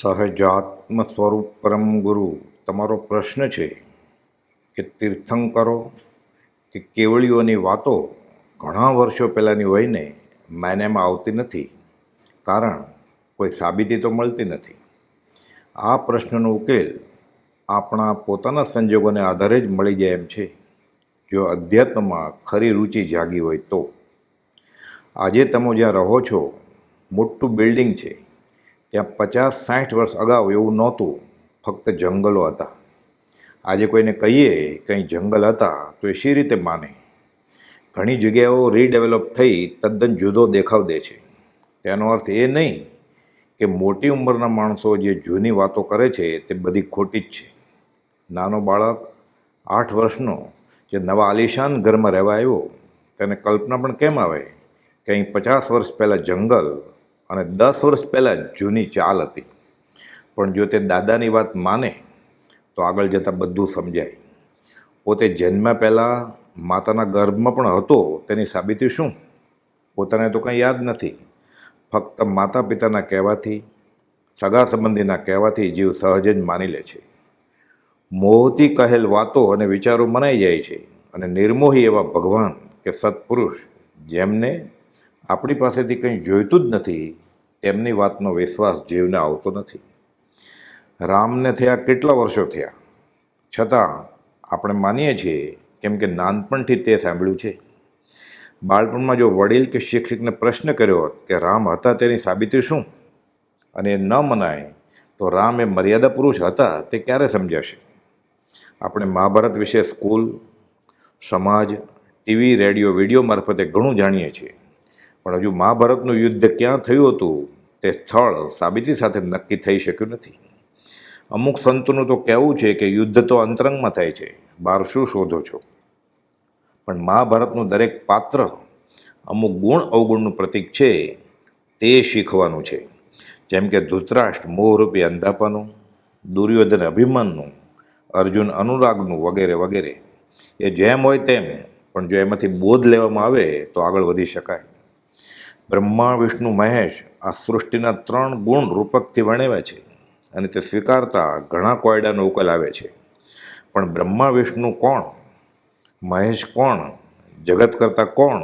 સહજાત્મ સ્વરૂપ પરમ ગુરુ, તમારો પ્રશ્ન છે કે તીર્થંકરો કે કેવળીઓની વાતો ઘણા વર્ષો પહેલાંની હોઈને માન્યામાં આવતી નથી, કારણ કોઈ સાબિતી તો મળતી નથી. આ પ્રશ્નનો ઉકેલ આપણા પોતાના સંજોગોને આધારે જ મળી જાય એમ છે. જો અધ્યાત્મમાં ખરી રુચિ જાગી હોય તો. આજે તમે જ્યાં રહો છો, મોટું બિલ્ડિંગ છે. ત્યાં પચાસ સાઠ વર્ષ અગાઉ એવું નહોતું. ફક્ત જંગલો હતા. આજે કોઈને કહીએ કંઈ જંગલ હતા તો એ શી રીતે માને? ઘણી જગ્યાઓ રીડેવલપ થઈ તદ્દન જુદો દેખાવ દે છે. તેનો અર્થ એ નહીં કે મોટી ઉંમરના માણસો જે જૂની વાતો કરે છે તે બધી ખોટી જ છે. નાનો બાળક આઠ વર્ષનો જે નવા આલિશાન ઘરમાં રહેવા આવ્યો, તેને કલ્પના પણ કેમ આવે? કે અહીં પચાસ વર્ષ પહેલાં જંગલ અને દસ વર્ષ પહેલાં જૂની ચાલ હતી. પણ જો તે દાદાની વાત માને, તો આગળ જતાં બધું સમજાય. પોતે જન્મ્યા પહેલાં માતાના ગર્ભમાં પણ હતો, તેની સાબિતી શું? પોતાને તો કંઈ યાદ નથી. ફક્ત માતા પિતાના કહેવાથી, સગા સંબંધીના કહેવાથી જીવ સહજ જ માની લે છે. મોહથી કહેલ વાતો અને વિચારો મનાઈ જાય છે અને નિર્મોહી એવા ભગવાન કે સત્પુરુષ જેમને આપણી પાસેથી કંઈ જોઈતું જ નથી તેમની વાતનો વિશ્વાસ જીવને આવતો નથી. રામને થયા કેટલા વર્ષો થયા? છતાં આપણે માનીએ છીએ કેમ કે નાનપણથી તે સાંભળ્યું છે. બાળપણમાં જો વડીલ કે શિક્ષકને પ્રશ્ન કર્યો હોત કે રામ હતા તેની સાબિતી શું? અને એ ન મનાય, તો રામ એ મર્યાદા પુરુષ હતા તે ક્યારે સમજાશે? આપણે મહાભારત વિશે સ્કૂલ, સમાજ, ટીવી, રેડિયો, વીડિયો મારફતે ઘણું જાણીએ છીએ. પણ હજુ મહાભારતનું યુદ્ધ ક્યાં થયું હતું, તે સ્થળ સાબિતી સાથે નક્કી થઈ શક્યું નથી. અમુક સંતોનું તો કહેવું છે કે યુદ્ધ તો અંતરંગમાં થાય છે બહાર શું શોધો છો? પણ મહાભારતનું દરેક પાત્ર, અમુક ગુણ અવગુણનું પ્રતીક છે, તે શીખવાનું છે. જેમ કે ધૃતરાષ્ટ્ર મોહરૂપી અંધાપાનું, દુર્યોધન અભિમાનનું અર્જુન અનુરાગનું વગેરે વગેરે. એ જેમ હોય તેમ, પણ જો એમાંથી બોધ લેવામાં આવે, તો આગળ વધી શકાય. બ્રહ્મા, વિષ્ણુ, મહેશ આ સૃષ્ટિના ત્રણ ગુણ રૂપકથી વર્ણવ્યા છે અને તે સ્વીકારતા ઘણા કોયડાનો ઉકેલ આવે છે. પણ બ્રહ્મા, વિષ્ણુ કોણ? મહેશ કોણ? જગત કરતાં કોણ?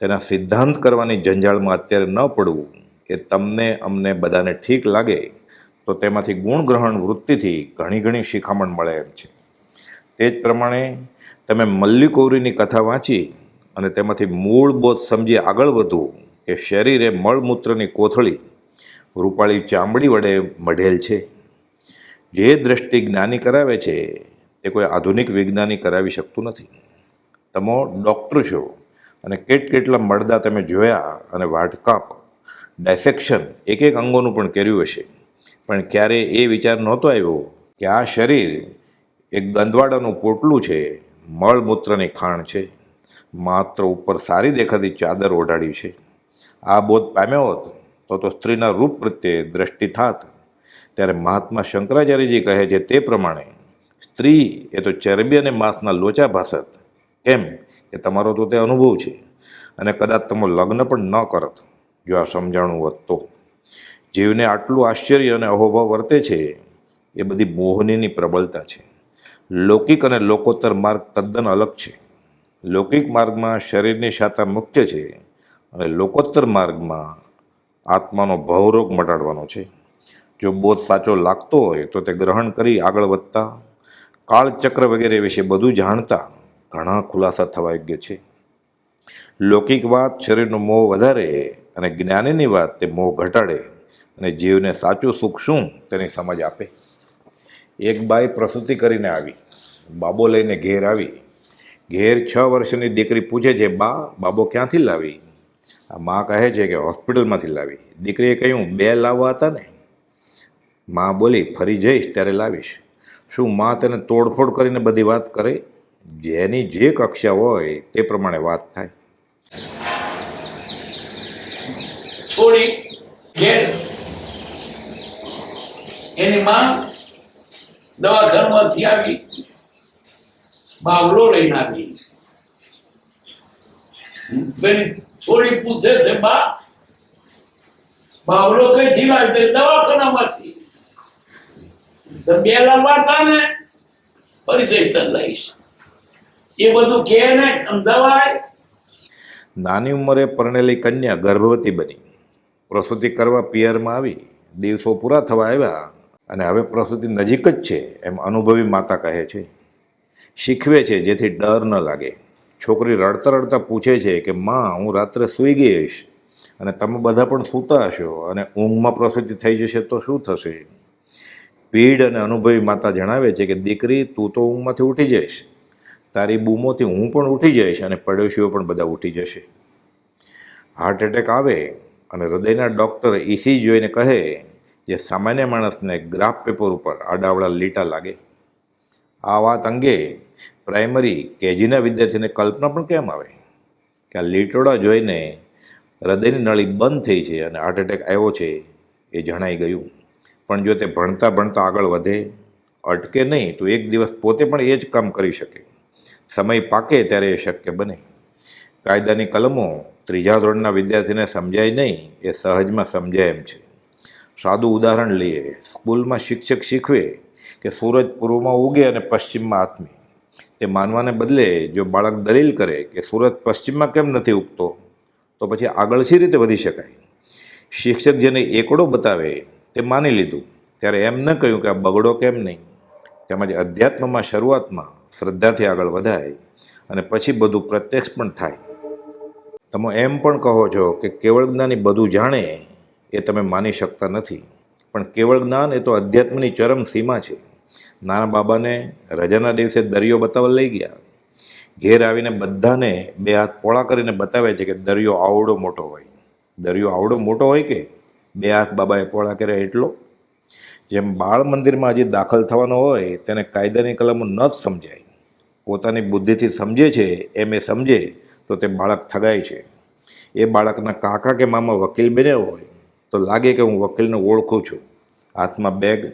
તેના સિદ્ધાંત કરવાની જંજાળમાં અત્યારે ન પડવું એ તમને, અમને બધાને ઠીક લાગે તો તેમાંથી ગુણગ્રહણ વૃત્તિથી ઘણી ઘણી શિખામણ મળે એમ છે. તે જ પ્રમાણે તમે મલ્લી કૌરીની કથા વાંચી અને તેમાંથી મૂળ બોધ સમજી આગળ વધવું કે શરીરે મળમૂત્રની કોથળી રૂપાળી ચામડી વડે મઢેલ છે. જે દ્રષ્ટિ જ્ઞાની કરાવે છે, તે કોઈ આધુનિક વિજ્ઞાની કરાવી શકતું નથી. તમે ડૉક્ટર છો અને કેટ કેટલા મળદા તમે જોયા અને વાટકાપ ડાયસેક્શન એક એક અંગોનું પણ કર્યું હશે. પણ ક્યારે એ વિચાર નહોતો આવ્યો કે આ શરીર એક ગંદવાડાનું પોટલું છે, મળમૂત્રની ખાણ છે. માત્ર ઉપર સારી દેખાતી ચાદર ઓઢાડી છે. આ બોધ પામ્યો હોત, તો તો સ્ત્રીના રૂપ પ્રત્યે દ્રષ્ટિ થાત. ત્યારે મહાત્મા શંકરાચાર્યજી કહે છે તે પ્રમાણે, સ્ત્રી એ તો ચરબી અને માંસના લોચા ભાસત. કેમ કે તમારો તો તે અનુભવ છે અને કદાચ તમે લગ્ન પણ ન કરત, જો આ સમજાણું હોત તો જીવને આટલું આશ્ચર્ય અને અહોભાવ વર્તે છે, એ બધી મોહનીની પ્રબળતા છે. લૌકિક અને લોકોત્તર માર્ગ તદ્દન અલગ છે. લૌકિક માર્ગમાં શરીરની શાતા મુખ્ય છે અને લોકોત્તર માર્ગમાં આત્માનો ભવરોગ મટાડવાનો છે. જો બોધ સાચો લાગતો હોય તો તે ગ્રહણ કરી આગળ વધતા, કાળચક્ર વગેરે વિશે બધું જાણતા ઘણા ખુલાસા થવા યોગ્ય છે. લૌકિક વાત શરીરનો મોહ વધારે અને જ્ઞાનીની વાત તે મોહ ઘટાડે અને જીવને સાચું સુખ શું તેની સમજ આપે. એક બાઈ પ્રસૂતિ કરીને આવી, બાબો લઈને ઘેર આવી. ઘેર છ વર્ષની દીકરી પૂછે છે, બા, બાબો ક્યાંથી લાવી? મા કહે છે કે હોસ્પિટલમાંથી લાવી. દીકરીએ કહ્યું, બે લાવવા હતા ને? મા બોલી, ફરી જઈશ ત્યારે લાવીશ. શું મા તેને તોડફોડ કરીને બધી વાત કરે? જેની જે કક્ષા હોય તે પ્રમાણે વાત થાય. છોડી, ઘેર. એની માં દવાખાનામાંથી આવી, બાવલો લઈને આવી. છોડી પૂછે છે, બા બાવલો કઈ જીવાય તો દવાખાનામાંથી. બે લંબાતા ને પરિચય તને લઈશ. એ બધું કે ને સમજાવાય? નાની ઉંમરે પરણેલી કન્યા ગર્ભવતી બની. પ્રસૂતિ કરવા પિયરમાં આવી. દિવસો પૂરા થવા આવ્યા અને હવે પ્રસૂતિ નજીક જ છે, એમ અનુભવી માતા કહે છે. શીખવે છે જેથી ડર ન લાગે. છોકરી રડતા રડતા પૂછે છે કે, માં, હું રાત્રે સૂઈ ગઈશ અને તમે બધા પણ સૂતા હશો અને ઊંઘમાં પ્રસૂતિ થઈ જશે તો શું થશે? પીડ અને અનુભવી માતા જણાવે છે કે, દીકરી, તું તો ઊંઘમાંથી ઉઠી જઈશ. તારી બૂમોથી હું પણ ઉઠી જઈશ અને પડોશીઓ પણ બધા ઉઠી જશે. હાર્ટ એટેક આવે અને હૃદયના ડૉક્ટર ઇસી જોઈને કહે જે સામાન્ય માણસને ગ્રાફ પેપર ઉપર આડાવડા લીટા લાગે. આ વાત અંગે પ્રાઇમરી કેજીના વિદ્યાર્થીને કલ્પના પણ કેમ આવે? કે આ લીટોડા જોઈને હૃદયની નળી બંધ થઈ છે અને હાર્ટ એટેક આવ્યો છે એ જણાઈ ગયું. પણ જો તે ભણતા ભણતા આગળ વધે, અટકે નહીં, તો એક દિવસ પોતે પણ એ જ કામ કરી શકે. સમય પાકે ત્યારે એ શક્ય બને. કાયદાની કલમો ત્રીજા ધોરણના વિદ્યાર્થીને સમજાય નહીં, એ સહજમાં સમજાય એમ છે. સાદું ઉદાહરણ લઈએ. સ્કૂલમાં શિક્ષક શીખવે કે સૂરજ પૂર્વમાં ઉગે અને પશ્ચિમમાં આથમે. તે માનવાને બદલે જો બાળક દલીલ કરે કે સુરત પશ્ચિમમાં કેમ નથી ઉગતો, તો પછી આગળ શી રીતે વધી શકાય? શિક્ષક જેને એકડો બતાવે તે માની લીધું. ત્યારે એમ ન કહ્યું કે આ બગડો કેમ નહીં. તેમજ અધ્યાત્મમાં શરૂઆતમાં શ્રદ્ધાથી આગળ વધાય અને પછી બધું પ્રત્યક્ષ પણ થાય. તમે એમ પણ કહો છો કે કેવળ જ્ઞાની બધું જાણે એ તમે માની શકતા નથી. પણ કેવળ જ્ઞાન એ તો અધ્યાત્મની ચરમ સીમા છે. નાના બાબાને રજાના દિવસે દરિયો બતાવવા લઈ ગયા. ઘેર આવીને બધાને બે હાથ પોળા કરીને બતાવે છે કે દરિયો આવડો મોટો હોય. દરિયો આવડો મોટો હોય કે? બે હાથ બાબાએ પોળા કર્યા એટલો? જેમ બાળ મંદિરમાં હજી દાખલ થવાનો હોય, તેને કાયદાની કલમો ન જ સમજાય. પોતાની બુદ્ધિથી સમજે છે, એમ એ સમજે, તો તે બાળક ઠગાય છે. એ બાળકના કાકા કે મામા વકીલ બન્યા હોય, તો લાગે કે હું વકીલને ઓળખું છું. હાથમાં બેગ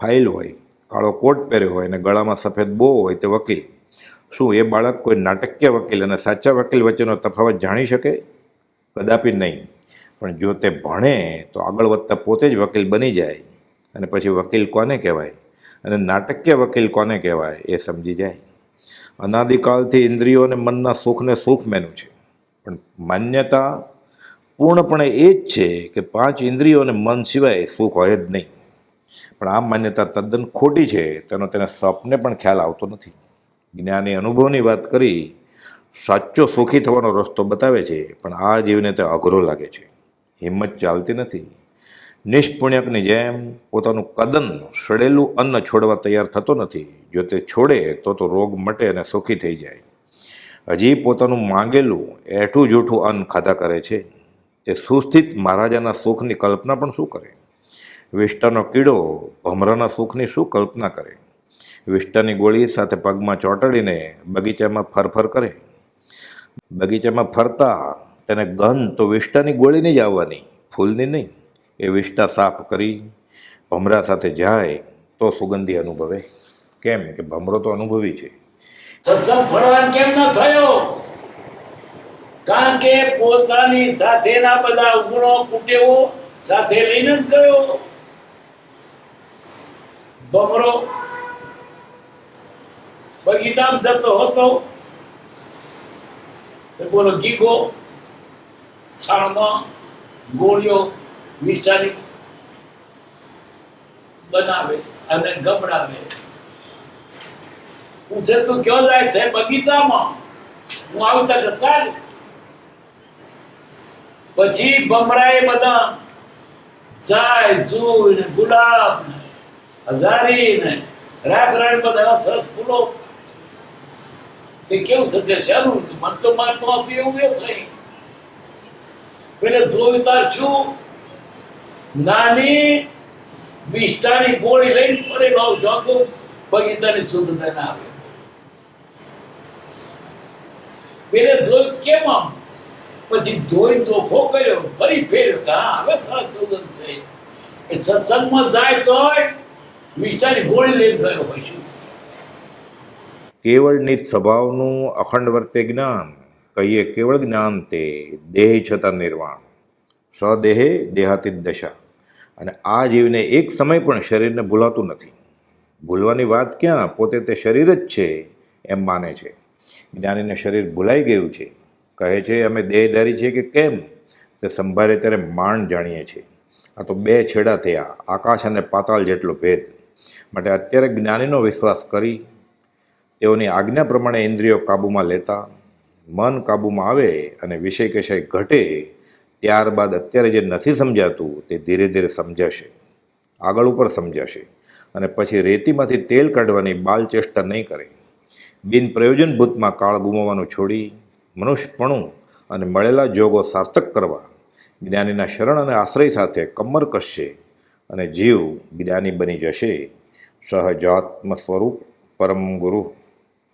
ફાઇલ હોય. કાળો કોટ પહેર્યો હોય અને ગળામાં સફેદ બો હોય તે વકીલ. શું એ બાળક કોઈ નાટકીય વકીલ અને સાચા વકીલ વચ્ચેનો તફાવત જાણી શકે? કદાપી નહીં. પણ જો તે ભણે, તો આગળ વધતા પોતે જ વકીલ બની જાય. અને પછી વકીલ કોને કહેવાય? અને નાટકીય વકીલ કોને કહેવાય એ સમજી જાય. અનાદિકાળથી ઇન્દ્રિયો અને મનના સુખને સુખ મેનું છે. પણ માન્યતા પૂર્ણપણે એ જ છે કે પાંચ ઇન્દ્રિયો અને મન સિવાય સુખ હોય જ નહીં. પણ આ માન્યતા તદ્દન ખોટી છે. તેનો તેને સપને પણ ખ્યાલ આવતો નથી. જ્ઞાની અનુભવની વાત કરી, સાચો સુખી થવાનો રસ્તો બતાવે છે, પણ આ જીવને તે અઘરો લાગે છે. હિંમત ચાલતી નથી. નિષ્પુણ્યકની જેમ પોતાનું કદન સડેલું અન્ન છોડવા તૈયાર થતો નથી. જો તે છોડે, તો તો રોગ મટે અને સુખી થઈ જાય. હજી પોતાનું માંગેલું એઠું જૂઠું અન્ન ખાધા કરે છે. તે સુસ્થિત મહારાજાના સુખની કલ્પના પણ શું કરે? વિષ્ટાનો કીડો ભમરાના સુખની શું કલ્પના કરે? વિષ્ટાની ગોળી સાથે પગમાં ચોંટાડીને બગીચામાં ફરફર કરે. બગીચામાં ફરતા તેને ગંધ તો વિષ્ટાની ગોળીની જ આવવાની, ફૂલની નહીં. એ વિષ્ટા સાફ કરી ભમરા સાથે જાય તો સુગંધી અનુભવે. કેમ કે ભમરો તો અનુભવી છે. કેમ ન થયો? કારણ કે પોતાની સાથેના બધા ગુણો કુટેવો સાથે લઈને જ ગયો. બમરો બગીચામાં જતો હતો. બોલો, ગીગો, છાણમાં ગોળીઓ વિચારી બનાવે અને ગબડાવે હું તું કયો જાય છે બગીચામાં, હું આવતા તો ચાલ. પછી બમરાએ બધા જાય, જૂઈ ગુલાબ હજારી ને રાખરણ બધા સરસ ફૂલો એ કેવું સજ્જે શેનું મન તો મારતો આવતી એવું એ થઈ પેલે ધોવિતા છું, નાની વિસ્તારની ગોળી લઈને ફરી આવું જોતું, બગીચાની સુગંધ ના આવે પેલે ધોઈ કેમ આમ? પછી જોઈ ચોખ્ખો કર્યો, ફરી ફેર હા, હવે સરસ સુગંધ છે. એ સત્સંગમાં જાય તોય વિસ્તારની ગોળી લઈને ગયો હોય છું. કેવળ નિત સ્વભાવનું અખંડ વર્તે જ્ઞાન, કહીએ કેવળ જ્ઞાન તે દેહ છતાં નિર્વાણ. સ્વદેહે દેહાતી દશા. અને આ જીવને એક સમય પણ શરીરને ભૂલાતું નથી. ભૂલવાની વાત ક્યાં? પોતે તે શરીર જ છે એમ માને છે. જ્ઞાનીને શરીર ભૂલાઈ ગયું છે. કહે છે, અમે દેહધારી છીએ કે કેમ? તે સંભાળે ત્યારે માંડ જાણીએ છીએ. આ તો બે છેડા થયા, આકાશ અને પાતાળ જેટલો ભેદ. માટે અત્યારે જ્ઞાનીનો વિશ્વાસ કરી તેઓની આજ્ઞા પ્રમાણે ઇન્દ્રિયો કાબૂમાં લેતા, મન કાબૂમાં આવે અને વિષય કશાય ઘટે, ત્યારબાદ અત્યારે જે નથી સમજાતું તે ધીરે ધીરે સમજાશે, આગળ ઉપર સમજાશે અને પછી રેતીમાંથી તેલ કાઢવાની બાલ ચેષ્ટા નહીં કરે. બિન પ્રયોજનભૂતમાં કાળ ગુમાવવાનું છોડી, મનુષ્યપણું અને મળેલા જોગો સાર્થક કરવા, જ્ઞાનીના શરણ અને આશ્રય સાથે કમર કસશે. અને જીવ જ્ઞાની બની જશે. સહજાત્મ સ્વરૂપ પરમ ગુરુ